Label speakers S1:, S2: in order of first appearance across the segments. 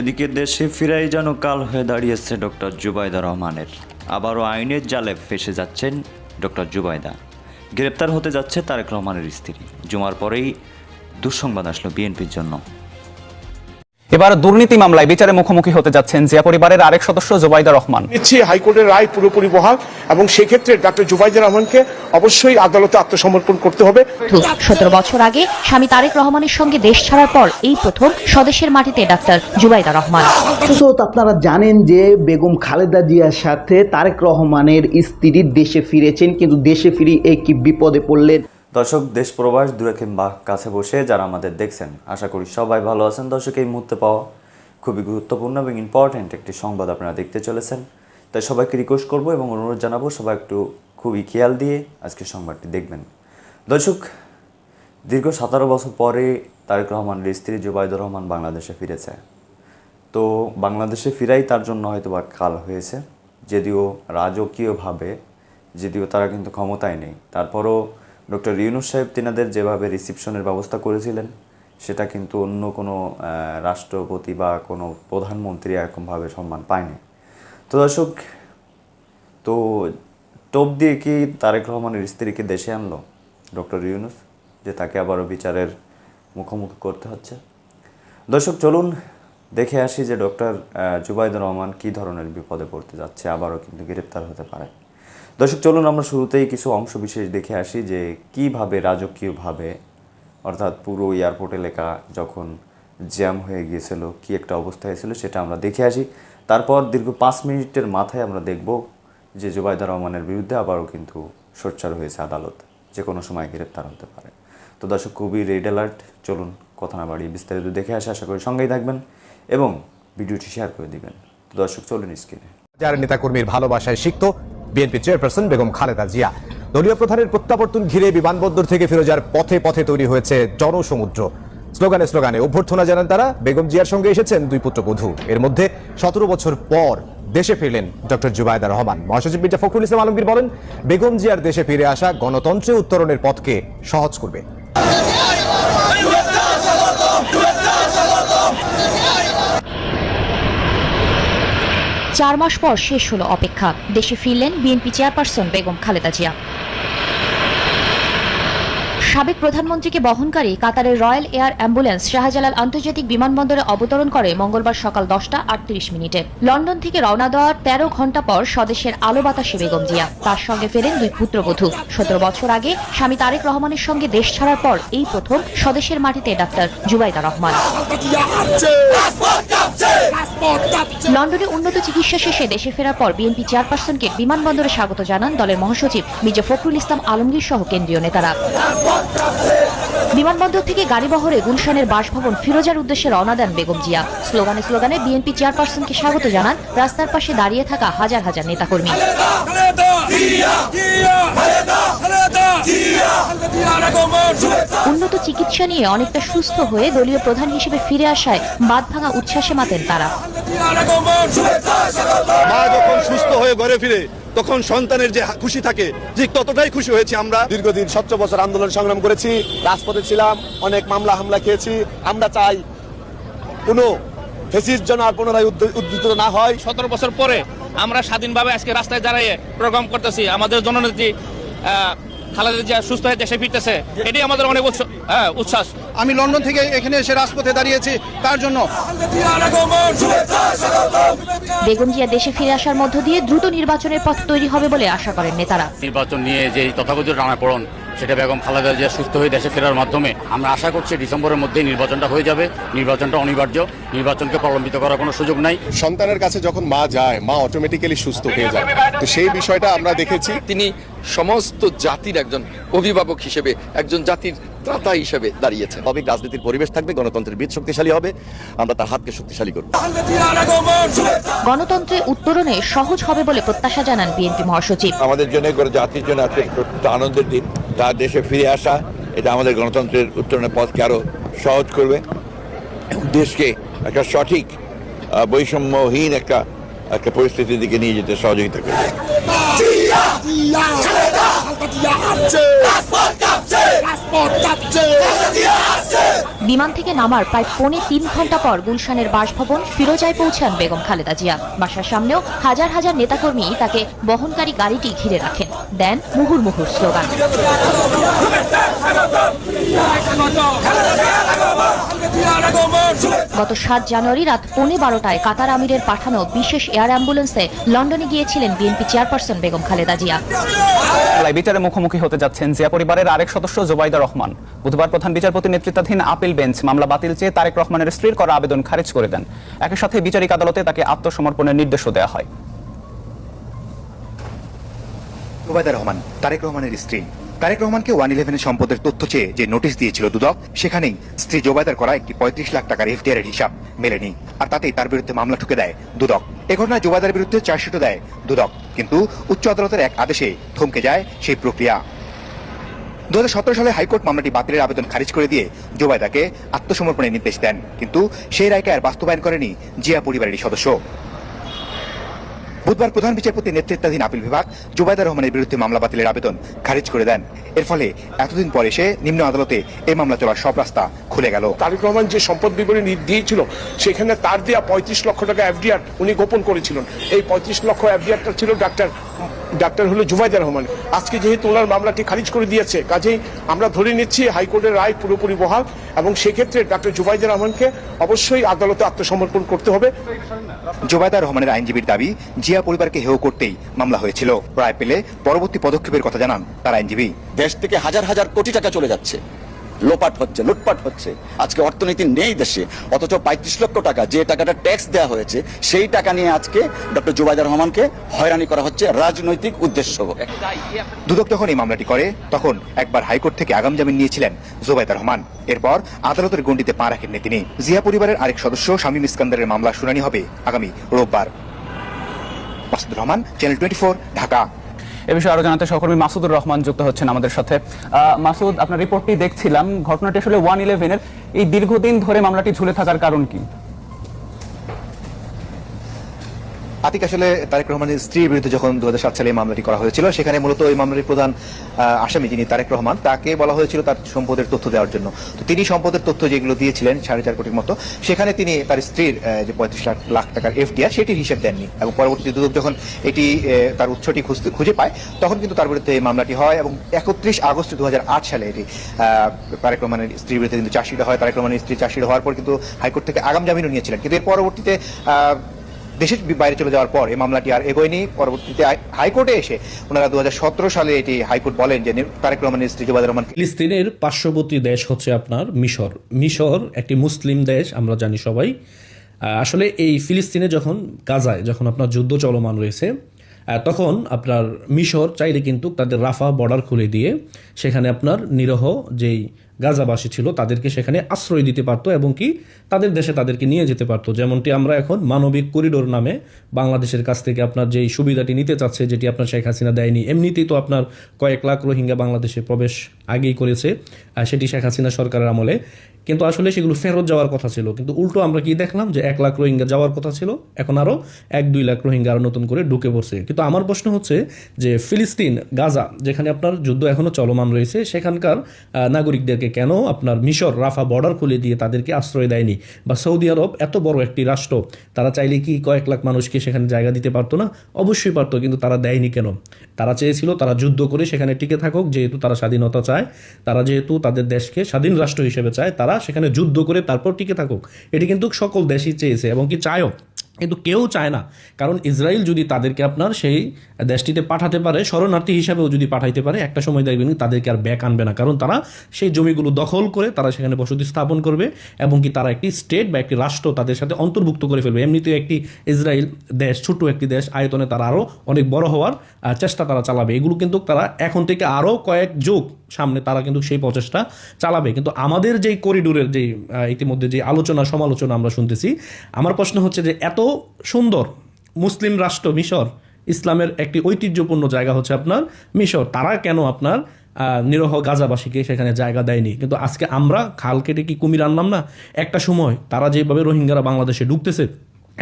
S1: এদিকে দেশে ফিরাই যেন কাল হয়ে দাঁড়িয়েছে ডক্টর জুবাইদা রহমানের। আবারও আইনের জালে ফেসে যাচ্ছেন ডক্টর জুবাইদা। গ্রেপ্তার হতে যাচ্ছে তারেক রহমানের স্ত্রী। জুমার পরেই দুঃসংবাদ আসলো বিএনপির জন্য।
S2: এবার দুর্নীতি মামলায় বিচারে মুখোমুখি হতে যাচ্ছেন জিয়া পরিবারের আরেক সদস্য জোবাইদা রহমান।
S3: নিচ্ছি হাইকোর্টের রায় পুরোপুরি বহাল এবং সেক্ষেত্রে ডাক্তার জুবাইদুর রহমানকে অবশ্যই আদালতে আত্মসমর্পণ করতে হবে।
S4: সতেরো বছর আগে স্বামী তারেক রহমানের সঙ্গে দেশ ছাড়ার পর এই প্রথম স্বদেশের মাটিতে ডাক্তার জুবাইদা রহমান।
S5: আপনারা জানেন যে বেগম খালেদা জিয়ার সাথে তারেক রহমানের স্ত্রী দেশে ফিরেছেন কিন্তু দেশে ফিরে একই বিপদে পড়লেন?
S1: দর্শক, দেশ প্রবাস দূরে কিংবা কাছে বসে যারা আমাদের দেখছেন, আশা করি সবাই ভালো আছেন। দর্শক, এই মুহূর্তে পাওয়া খুবই গুরুত্বপূর্ণ এবং ইম্পর্ট্যান্ট একটি সংবাদ আপনারা দেখতে চলেছেন। তাই সবাইকে রিকোয়েস্ট করব এবং অনুরোধ জানাব, সবাই একটু খুবই খেয়াল দিয়ে আজকে সংবাদটি দেখবেন। দর্শক, দীর্ঘ সতেরো বছর পরে তারেক রহমানের স্ত্রী জুবাইদুর রহমান বাংলাদেশে ফিরেছে। তো বাংলাদেশে ফিরাই তার জন্য হয়তো বা কাল হয়েছে, যদিও রাজকীয়ভাবে, যদিও তারা কিন্তু ক্ষমতায় নেই। তারপরও ডক্টর ইউনুস সাহেব তিনাদের যেভাবে রিসিপশনের ব্যবস্থা করেছিলেন, সেটা কিন্তু অন্য কোনো রাষ্ট্রপতি বা কোনো প্রধানমন্ত্রী এরকমভাবে সম্মান পায়নি। তো দর্শক, তো টোপ দিয়ে কি তারেক রহমানের স্ত্রীকে দেশে আনলো ডক্টর ইউনুস, যে তাকে আবারও বিচারের মুখোমুখি করতে হচ্ছে? দর্শক, চলুন দেখে আসি যে ডক্টর জুবাইদুর রহমান কী ধরনের বিপদে পড়তে যাচ্ছে, আবারও কিন্তু গ্রেপ্তার হতে পারে। দর্শক, চলুন আমরা শুরুতেই কিছু অংশ বিশেষ দেখে আসি যে কীভাবে রাজকীয়ভাবে, অর্থাৎ পুরো এয়ারপোর্ট এলাকা যখন জ্যাম হয়ে গিয়েছিল, কি একটা অবস্থা হয়েছিল সেটা আমরা দেখে আসি। তারপর দীর্ঘ পাঁচ মিনিটের মাথায় আমরা দেখব যে জুবাইদা রহমানের বিরুদ্ধে আবারও কিন্তু সোচ্চার হয়েছে আদালত, যে কোনো সময় গ্রেপ্তার হতে পারে। তো দর্শক, খুবই রেড অ্যালার্ট। চলুন কথা না বাড়িয়ে বিস্তারিত দেখে আসে। আশা করি সঙ্গেই থাকবেন এবং ভিডিওটি শেয়ার করে দিবেন। তো দর্শক, চলুন স্ক্রিনে।
S6: যার নেতাকর্মীর ভালোবাসায় সিক্ত বিএনপি চেয়ারপারসন বেগম খালেদা জিয়া। দলীয় প্রধানের প্রত্যাবর্তন ঘিরে বিমানবন্দর থেকে ফিরোজার পথে পথে তৈরি হয়েছে জনসমুদ্র। স্লোগানে স্লোগানে অভ্যর্থনা জানান তারা। বেগম জিয়ার সঙ্গে এসেছেন দুই পুত্র পুত্রবধূ এর মধ্যে সতেরো বছর পর দেশে ফিরলেন ডক্টর জুবায়দা রহমান। মহাসচিব মির্জা ফখরুল ইসলাম আলমগীর বলেন, বেগম জিয়ার দেশে ফিরে আসা গণতন্ত্রে উত্তরণের পথকে সহজ করবে।
S4: চার মাস পর শেষ হলো অপেক্ষা। দেশে ফিরলেন বিএনপি চেয়ারপারসন বেগম খালেদা জিয়া। সাবেক প্রধানমন্ত্রীকে বহনকারী কাতারের রয়্যাল এয়ার অ্যাম্বুলেন্স শাহজালাল আন্তর্জাতিক বিমানবন্দরে অবতরণ করে মঙ্গলবার সকাল দশটা আটত্রিশ মিনিটে। লন্ডন থেকে রওনা দেওয়ার তেরো ঘণ্টা পর স্বদেশের আলো বাতাসে বেগম জিয়া। তার সঙ্গে ফেরেন দুই পুত্রবধূ। সতেরো বছর আগে স্বামী তারেক রহমানের সঙ্গে দেশ ছাড়ার পর এই প্রথম স্বদেশের মাটিতে ডাক্তার জুবাইদা রহমান। লন্ডনে উন্নত চিকিৎসা শেষে দেশে ফেরার পর বিএনপি চেয়ারপারসনকে বিমানবন্দরে স্বাগত জানান দলের মহাসচিব মির্জা ফখরুল ইসলাম আলমগীর সহ কেন্দ্রীয় নেতারা। বিমানবন্দর থেকে গাড়ি বহরে গুলশানের বাসভবন ফিরোজার উদ্দেশ্যে রওনা দেন বেগম জিয়া। স্লোগানে স্লোগানে বিএনপি চেয়ারপারসনকে স্বাগত জানান। রাস্তার পাশে দাঁড়িয়ে থাকা হাজার হাজার নেতাকর্মী। উন্নত চিকিৎসা নিয়ে অনেকটা সুস্থ হয়ে দলীয় প্রধান হিসেবে ফিরে আসায় বাদ ভাঙা উচ্ছ্বাসে মাতেন তারা।
S7: সুস্থ হয়ে ঘরে ফিরে তখন সন্তানের যে খুশি থাকে ঠিক ততটাই খুশি হয়েছি আমরা। দীর্ঘদিন স্বচ্ছ বছর আন্দোলন সংগ্রাম করেছি রাজপথে ছিলাম অনেক মামলা হামলা খেয়েছি। আমরা চাই কোনো ফেসিস যেন আর পুনরায় উদ্দ- উদ্ধৃত না হয়।
S8: সতেরো বছর পরে আমরা স্বাধীনভাবে আজকে রাস্তায় দাঁড়িয়ে প্রোগ্রাম করতেছি। আমাদের জননেত্রী আহ, খালেদা জিয়া সুস্থ হয়ে দেশে ফিরতেছে এটি আমাদের অনেক উৎস- হ্যাঁ, উচ্ছ্বাস।
S7: আমি লন্ডন থেকে এখানে এসে রাজপথে দাঁড়িয়েছি তার জন্য?
S4: বেগম জিয়া দেশে ফিরে আসার মধ্য দিয়ে দ্রুত নির্বাচনের পথ তৈরি হবে বলে আশা করেন নেতারা।
S9: নির্বাচন নিয়ে যে তথাকথিত টানাপোড়ন সেটা বেগম খালেদা জিয়া সুস্থ হয়ে দেশে ফেরার মাধ্যমে আমরা আশা করছি ডিসেম্বরের মধ্যেই নির্বাচনটা হয়ে যাবে। নির্বাচনটা অনিবার্য। নির্বাচনকে প্রলম্বিত করার কোনো সুযোগ নাই।
S7: সন্তানের কাছে যখন মা যায় মা অটোমেটিক্যালি সুস্থ হয়ে যায়। তো সেই বিষয়টা আমরা দেখেছি।
S10: তিনি সমস্ত জাতির একজন অভিভাবক হিসেবে একজন জাতির ত্রাতা হিসেবে দাঁড়িয়েছেন।
S7: তবে রাজনীতির পরিবেশ থাকবে গণতন্ত্রের বীজ শক্তিশালী হবে। আমরা তার হাতকে শক্তিশালী করব।
S4: গণতন্ত্রে উত্তরণে সহজ হবে বলে প্রত্যাশা জানান বিএনপি মহাসচিব।
S11: আমাদের জন্য জাতির জন্য আজকে একটা আনন্দের দিন। তার দেশে ফিরে আসা এটা আমাদের গণতন্ত্রের উত্তরণের পথকে আরও সহজ করবে। দেশকে একটা সঠিক বৈষম্যহীন একটা একটা পরিস্থিতির দিকে নিয়ে যেতে সহযোগিতা করবে।
S4: বিমান থেকে নামার প্রায় পৌনে তিন ঘণ্টা পর গুলশানের বাসভবন ফিরোজায় পৌঁছান বেগম খালেদা জিয়া। বাসার সামনেও হাজার হাজার নেতাকর্মী তাকে বহনকারী গাড়িটি ঘিরে রাখেন। দেন মুহুর মুহুর স্লোগান। গত সাত জানুয়ারি রাত পৌনে বারোটায় কাতার আমিরের পাঠানো বিশেষ এয়ার অ্যাম্বুলেন্সে লন্ডনে গিয়েছিলেন বিএনপি চেয়ারপারসন বেগম খালেদা জিয়া।
S2: বিচারের মুখোমুখি হতে যাচ্ছেন জিয়া পরিবারের আরেক সদস্য জোবাইদা রহমান। বুধবার প্রধান বিচারপতি নেতৃত্বাধীন আপিল বেঞ্চ মামলা বাতিল চেয়ে তারেক রহমানের স্ত্রীর করা আবেদন খারিজ করে দেন। একই সাথে বিচারিক আদালতে তাকে আত্মসমর্পণের নির্দেশও দেওয়া হয়।
S12: ওবায়দা রহমান, তারেক রহমানের স্ত্রী। তারেক রহমানকে ওয়ান ইলেভেনের সম্পদের তথ্য চেয়ে যে নোটিশ দিয়েছিল দুদক, সেখানেই স্ত্রী জোবায়দার করা একটি পঁয়ত্রিশ লাখ টাকার এফডিআর হিসাব মেলেনি, আর তাতেই তার বিরুদ্ধে মামলা ঠুকে দেয় দুদক। এ ঘটনায় জোবায়দার বিরুদ্ধে চার্জশিটও দেয় দুদক, কিন্তু উচ্চ আদালতের এক আদেশে থমকে যায় সেই প্রক্রিয়া। দু হাজার সতেরো সালে হাইকোর্ট মামলাটি বাতিলের আবেদন খারিজ করে দিয়ে জোবায়দাকে আত্মসমর্পণের নির্দেশ দেন। কিন্তু সেই রায়কে আর বাস্তবায়ন করেনি জিয়া পরিবারেরই সদস্য। বুধবার প্রধান বিচারপতি নেতৃত্বাধীন আপিল বিভাগ জুবাইদা রহমানের বিরুদ্ধে মামলা বাতিলের আবেদন খারিজ করে দেন। এর ফলে এতদিন পরে এসে নিম্ন আদালতে এই মামলা চলার সব রাস্তা খুলে গেল।
S3: তারেক রহমান যে সম্পদ বিবরণী দিয়েছিল সেখানে তার দেওয়া পঁয়ত্রিশ লক্ষ টাকা এফডিআর উনি গোপন করেছিলেন। এই পঁয়ত্রিশ লক্ষ এফডিআরটা ছিল ডাক্তার ডাক্তার হলো জুবাইদা রহমান। আজকে যেহেতু ওনার মামলাটি খারিজ করে দিয়েছে কাজেই আমরা ধরে নিচ্ছি হাইকোর্টের রায় পুরোপুরি বহাল এবং সেক্ষেত্রে ডাক্তার জুবাইদা রহমানকে অবশ্যই আদালতে আত্মসমর্পণ করতে হবে।
S12: জোবায়দা রহমানের আইনজীবীর দাবি জিয়া পরিবারকে হেয় করতেই মামলা হয়েছিল। রায় পেলে পরবর্তী পদক্ষেপের কথা জানান তার আইনজীবী।
S13: দেশ থেকে হাজার হাজার কোটি টাকা চলে যাচ্ছে। লোপাট হচ্ছে লুটপাট হচ্ছে। আজকে অর্থনীতি নেই দেশে অথচ পঁয়ত্রিশ লক্ষ টাকা যে টাকাটা ট্যাক্স দেওয়া হয়েছে সেই টাকা নিয়ে আজকে ডক্টর জুবাইদা রহমানকে হয়রানি করা হচ্ছে রাজনৈতিক উদ্দেশ্য।
S12: দুদক যখন এই মামলাটি করে তখন একবার হাইকোর্ট থেকে আগাম জামিন নিয়েছিলেন জোবায়দা রহমান। এরপর আদালতের গণ্ডিতে পা রাখেননি তিনি। জিয়া পরিবারের আরেক সদস্য শামীম ইস্কান্দারের মামলা শুনানি হবে আগামী রোববার। Masudur Rahman channel twenty Dhaka.
S2: এ বিষয়ে আরও জানাতে সহকর্মী মাসুদুর রহমান যুক্ত হচ্ছেন আমাদের সাথে। মাসুদ, আপনার রিপোর্টটি দেখছিলাম। ঘটনাটি আসলে ওয়ান ইলেভেনের এই দীর্ঘদিন ধরে মামলাটি ঝুলে থাকার কারণ কি?
S12: আতিক আসলে তারেক রহমানের স্ত্রীর বিরুদ্ধে যখন দু হাজার সাত সালে এই মামলাটি করা হয়েছিল, সেখানে মূলত এই মামলাটির প্রধান আসামি যিনি তারেক রহমান, তাকে বলা হয়েছিল তার সম্পদের তথ্য দেওয়ার জন্য। তো তিনি সম্পদের তথ্য যেগুলো দিয়েছিলেন, সাড়ে চার কোটির মতো, সেখানে তিনি তার স্ত্রীর যে পঁয়ত্রিশ লাখ লাখ টাকার এফডিআর, সেটির হিসেব দেননি। এবং পরবর্তীতে দুদক যখন এটি তার উৎসটি খুঁজে পায়, তখন কিন্তু তার বিরুদ্ধে এই মামলাটি হয় এবং একত্রিশ আগস্ট দু হাজার আট সালে এটি তারেক রহমানের স্ত্রীর বিরুদ্ধে কিন্তু চার্জশিট হয়। তারেক রহমানের স্ত্রী চার্জশিট হওয়ার পর কিন্তু হাইকোর্ট থেকে আগাম জামিনও নিয়েছিলেন। কিন্তু এর পরবর্তীতে দেশের বাইরে চলে যাওয়ার পর এই মামলাটি আর এগোয়নি। পরবর্তীতে হাইকোর্টে এসে ওনারা দুহাজার সতেরো সালে এটি হাইকোর্ট বলেন যে তারেক রহমানের স্ত্রী জুবাইদা রহমান
S14: ফিলিস্তিনের পার্শ্ববর্তী দেশ হচ্ছে আপনার মিশর। মিশর একটি মুসলিম দেশ, আমরা জানি সবাই। আসলে এই ফিলিস্তিনে যখন গাজায় যখন আপনার যুদ্ধ চলমান রয়েছে তখন আপনার মিশর চাইলে কিন্তু তাদের রাফা বর্ডার খুলে দিয়ে সেখানে আপনার নিরহ যেই গাজাবাসী ছিল, তাদেরকে সেখানে আশ্রয় দিতে পারতো এবং কি তাদের দেশে তাদেরকে নিয়ে যেতে পারতো। যেমনটি আমরা এখন মানবিক করিডোর নামে বাংলাদেশের কাছ থেকে আপনার যেই সুবিধাটি নিতে চাচ্ছে, যেটি আপনার শেখ হাসিনা দেয়নি, এমনিতেই তো আপনার কয়েক লাখ রোহিঙ্গা বাংলাদেশে প্রবেশ আগেই করেছে সেটি শেখ হাসিনা সরকারের আমলে। কিন্তু আসলে সেগুলো ফেরত যাওয়ার কথা ছিল। কিন্তু উল্টো আমরা কি দেখলাম যে এক লাখ রোহিঙ্গা যাওয়ার কথা ছিল, এখন আরও এক, দুই লাখ রোহিঙ্গা আরও নতুন করে ঢুকে পড়ছে। কিন্তু আমার প্রশ্ন হচ্ছে যে ফিলিস্তিন, গাজা, যেখানে আপনার যুদ্ধ এখনও চলমান রয়েছে, সেখানকার নাগরিকদেরকে কেন আপনার মিশর, রাফা বর্ডার খুলে দিয়ে তাদেরকে আশ্রয় দেয়নি? বা সৌদি আরব এত বড় একটি রাষ্ট্র, তারা চাইলে কি কয়েক লাখ মানুষকে সেখানে জায়গা দিতে পারতো না? অবশ্যই পারতো, কিন্তু তারা দেয়নি কেন? তারা চেয়েছিল তারা যুদ্ধ করে সেখানে টিকে থাকুক, যেহেতু তারা স্বাধীনতা চায়। তারা যেহেতু তাদের দেশকে স্বাধীন রাষ্ট্র হিসেবে চায়, তারা সেখানে যুদ্ধ করে তারপর টিকে থাকুক। এটি কিন্তু সকল দেশই চেয়েছে এবং কি চায়ও। কিন্তু কেউ চায় না। কারণ ইসরায়েল যদি তাদেরকে আপনার সেই দেশটিতে পাঠাতে পারে, শরণার্থী হিসাবেও যদি পাঠাইতে পারে, একটা সময় দেখবেন তাদেরকে আর ব্যাক আনবে না। কারণ তারা সেই জমিগুলো দখল করে তারা সেখানে বসতি স্থাপন করবে এবং কি তারা একটি স্টেট বা একটি রাষ্ট্র তাদের সাথে অন্তর্ভুক্ত করে ফেলবে। এমনিতেও একটি ইসরায়েল দেশ, ছোট্ট একটি দেশ, আয়তনে তারা আরও অনেক বড় হওয়ার চেষ্টা তারা চালাবে। এগুলো কিন্তু তারা এখন থেকে আরও কয়েক যুগ সামনে তারা কিন্তু সেই প্রচেষ্টা চালাবে। কিন্তু আমাদের যেই করিডোরের যেই ইতিমধ্যে যে আলোচনা, সমালোচনা আমরা শুনতেছি, আমার প্রশ্ন হচ্ছে যে এত সুন্দর মুসলিম রাষ্ট্র মিশর, ইসলামের একটি ঐতিহ্যপূর্ণ জায়গা হচ্ছে আপনার মিশর। তারা কেন আপনার নিরহ গাজাবাসীকে সেখানে জায়গা দেয়নি? কিন্তু আজকে আমরা খাল কেটে কি কুমির আনলাম না? একটা সময় তারা যেভাবে রোহিঙ্গারা বাংলাদেশে ঢুকতেছে,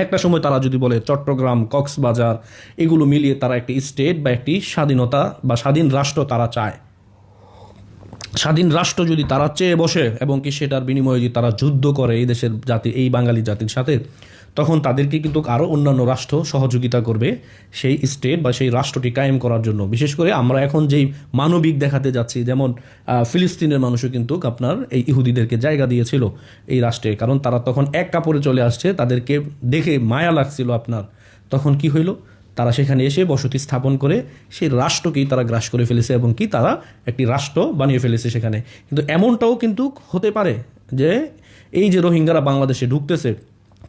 S14: একটা সময় তারা যদি বলে চট্টগ্রাম, কক্সবাজার, এগুলো মিলিয়ে তারা একটি স্টেট বা একটি স্বাধীনতা বা স্বাধীন রাষ্ট্র তারা চায়। স্বাধীন রাষ্ট্র যদি তারা চেয়ে বসে এবং কি সেটার বিনিময়ে যদি তারা যুদ্ধ করে এই দেশের জাতি, এই বাঙালি জাতির সাথে, তখন তাদেরকে কিন্তু আরও অন্যান্য রাষ্ট্র সহযোগিতা করবে সেই স্টেট বা সেই রাষ্ট্রটি কায়েম করার জন্য। বিশেষ করে আমরা এখন যেই মানবিক দেখাতে যাচ্ছি, যেমন ফিলিস্তিনের মানুষও কিন্তু আপনার এই ইহুদিদেরকে জায়গা দিয়েছিল এই রাষ্ট্রে। কারণ তারা তখন এক কাপড়ে চলে আসছে, তাদেরকে দেখে মায়া লাগছিল আপনার। তখন কি হইল? তারা সেখানে এসে বসতি স্থাপন করে সেই রাষ্ট্রকেই তারা গ্রাস করে ফেলেছে এবং কি তারা একটি রাষ্ট্র বানিয়ে ফেলেছে সেখানে। কিন্তু এমনটাও কিন্তু হতে পারে যে এই যে রোহিঙ্গারা বাংলাদেশে ঢুকতেছে,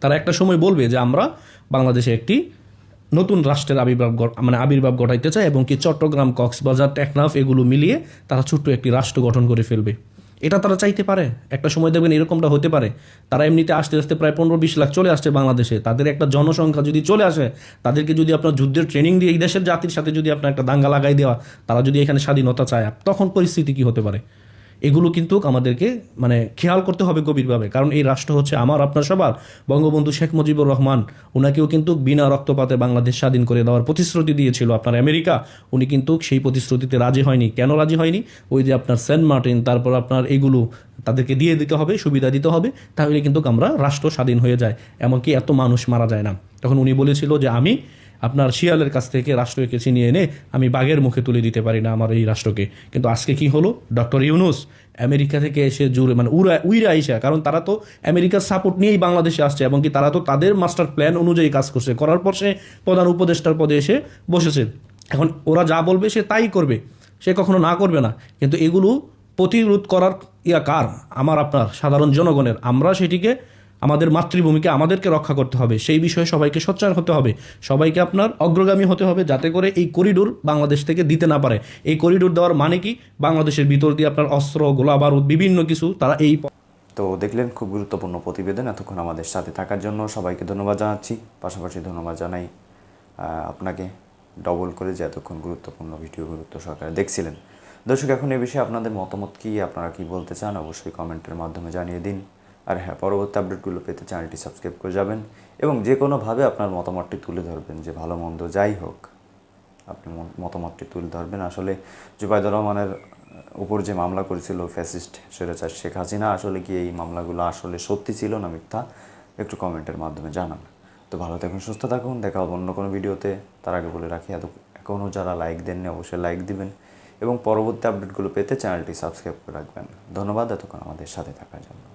S14: তারা একটা সময় বলবে যে আমরা বাংলাদেশে একটি নতুন রাষ্ট্রের আবির্ভাব মানে আবির্ভাব ঘটাইতে চায় এবং কি চট্টগ্রাম, কক্সবাজার, টেকনাফ এগুলো মিলিয়ে তারা ছোট্ট একটি রাষ্ট্র গঠন করে ফেলবে। এটা তারা চাইতে পারে, একটা সময় দেখবেন এরকমটা হতে পারে। তারা এমনিতে আসতে আসতে প্রায় পনেরো বিশ লাখ চলে আসছে বাংলাদেশে। তাদের একটা জনসংখ্যা যদি চলে আসে, তাদেরকে যদি আপনার যুদ্ধের ট্রেনিং দিয়ে এই দেশের জাতির সাথে যদি আপনার একটা দাঙ্গা লাগাই দেওয়া, তারা যদি এখানে স্বাধীনতা চায়, তখন পরিস্থিতি কি হতে পারে? এগুলো কিন্তু আমাদেরকে মানে খেয়াল করতে হবে গভীরভাবে। কারণ এই রাষ্ট্র হচ্ছে আমার, আপনার সবার। বঙ্গবন্ধু শেখ মুজিবুর রহমান ওনাকেও কিন্তু বিনা রক্তপাতে বাংলাদেশ স্বাধীন করে দেওয়ার প্রতিশ্রুতি দিয়েছিল। আপনার আমেরিকা, উনি কিন্তু সেই প্রতিশ্রুতিতে রাজি হয়নি। কেন রাজি হয়নি? ওই যে আপনার সেন্ট মার্টিন, তারপর আপনার এগুলো তাদেরকে দিয়ে দিতে হবে, সুবিধা দিতে হবে, তাহলে কিন্তু আমরা রাষ্ট্র স্বাধীন হয়ে যায়। এমনকি এত মানুষ মারা যায় না। তখন উনি বলেছিল যে আমি আপনার শিয়ালের কাছ থেকে রাষ্ট্রকে ছিনিয়ে এনে আমি বাঘের মুখে তুলে দিতে পারি না আমার এই রাষ্ট্রকে। কিন্তু আজকে কি হলো? ডক্টর ইউনুস আমেরিকা থেকে এসে জুড়ে মানে উড়া, উইরা আইসা, কারণ তারা তো আমেরিকার সাপোর্ট নিয়েই বাংলাদেশে আসছে এবং কি তারা তো তাদের মাস্টার প্ল্যান অনুযায়ী কাজ করছে। করার পর সে প্রধান উপদেষ্টার পদে এসে বসেছে। এখন ওরা যা বলবে সে তাই করবে, সে কখনো না করবে না। কিন্তু এগুলো প্রতিরোধ করার ইয়া কার? আমার, আপনার, সাধারণ জনগণের। আমরা সেটিকে আমাদের মাতৃভূমিকে আমাদেরকে রক্ষা করতে হবে। সেই বিষয়ে সবাইকে সোচ্চার হতে হবে। সবাইকে আপনার অগ্রগামী হতে হবে যাতে করে এই করিডোর বাংলাদেশ থেকে দিতে না পারে। এই করিডোর দেওয়ার মানে কি? বাংলাদেশের ভিতর দিয়ে আপনার অস্ত্র গোলা বারুদ বিভিন্ন কিছু তারা এই
S1: তো দেখলেন খুব গুরুত্বপূর্ণ প্রতিবেদন এতক্ষণ আমাদের সাথে থাকার জন্য। সবাইকে ধন্যবাদ জানাচ্ছি। পাশাপাশি ধন্যবাদ জানাই আপনাকে ডবল করে যে এতক্ষণ গুরুত্বপূর্ণ ভিডিও গুরুত্ব সহকারে দেখছিলেন। দর্শক, এখন এ বিষয়ে আপনাদের মতামত কী? আপনারা কি বলতে চান? অবশ্যই কমেন্টের মাধ্যমে জানিয়ে দিন। আর হ্যাঁ পরবর্তী আপডেটগুলো পেতে চ্যানেলটি সাবস্ক্রাইব করে যাবেন এবং যে কোনোভাবে আপনার মতামতটি তুলে ধরবেন, যে ভালো, মন্দ যাই হোক, আপনি মত- মতামতটি তুলে ধরবেন। আসলে জুবাইদুর রহমানের উপর যে মামলা করেছিল ফ্যাসিস্ট স্বৈরাচার শেখ হাসিনা, আসলে কি এই মামলাগুলো আসলে সত্যি ছিল না মিথ্যা? একটু কমেন্টের মাধ্যমে জানান। তো ভালো থাকুন, সুস্থ থাকুন, দেখা হবে অন্য কোনো ভিডিওতে। তার আগে বলে রাখি, এত এখনও যারা লাইক দেননি, অবশ্যই লাইক দিবেন এবং পরবর্তী আপডেটগুলো পেতে চ্যানেলটি সাবস্ক্রাইব করে রাখবেন। ধন্যবাদ, এতক্ষণ আমাদের সাথে থাকার জন্য।